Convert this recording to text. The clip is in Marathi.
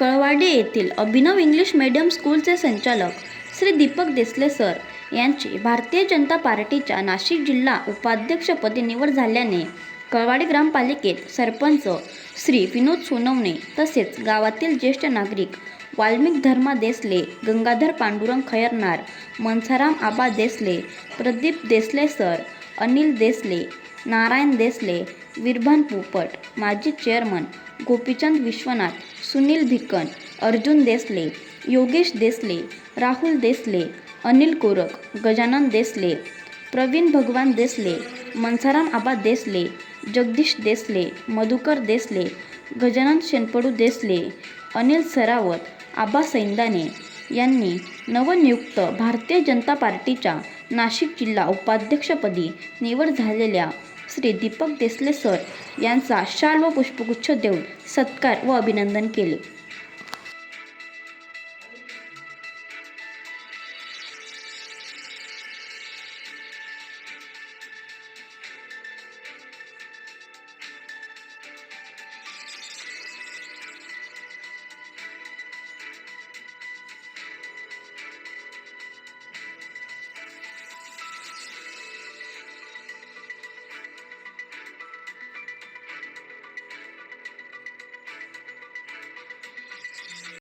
कळवाडी येथील अभिनव इंग्लिश मीडियम स्कूलचे संचालक श्री दीपक देसले सर यांची भारतीय जनता पार्टीच्या नाशिक जिल्हा उपाध्यक्षपदी निवड झाल्याने कळवाडी ग्रामपालिकेत सरपंच श्री विनोद सोनवणे तसेच गावातील ज्येष्ठ नागरिक वाल्मिक धर्मा देसले गंगाधर पांडुरंग खैरनार मनसाराम आबा देसले प्रदीप देसले सर अनिल देसले नारायण देसले विरभान पोपट माजी चेअरमन गोपीचंद विश्वनाथ सुनील भिकन अर्जुन देसले योगेश देसले राहुल देसले अनिल कोरक गजानन देसले प्रवीण भगवान देसले मनसाराम आबा देसले जगदीश देसले मधुकर देसले गजानन शेनपडू देसले अनिल सरावत आबा सैंदाने यांनी नवनियुक्त भारतीय जनता पार्टीच्या नाशिक जिल्हा उपाध्यक्षपदी निवड झालेल्या श्री दीपक देसले सर यांचा शाल व पुष्पगुच्छ देऊन सत्कार व अभिनंदन केले.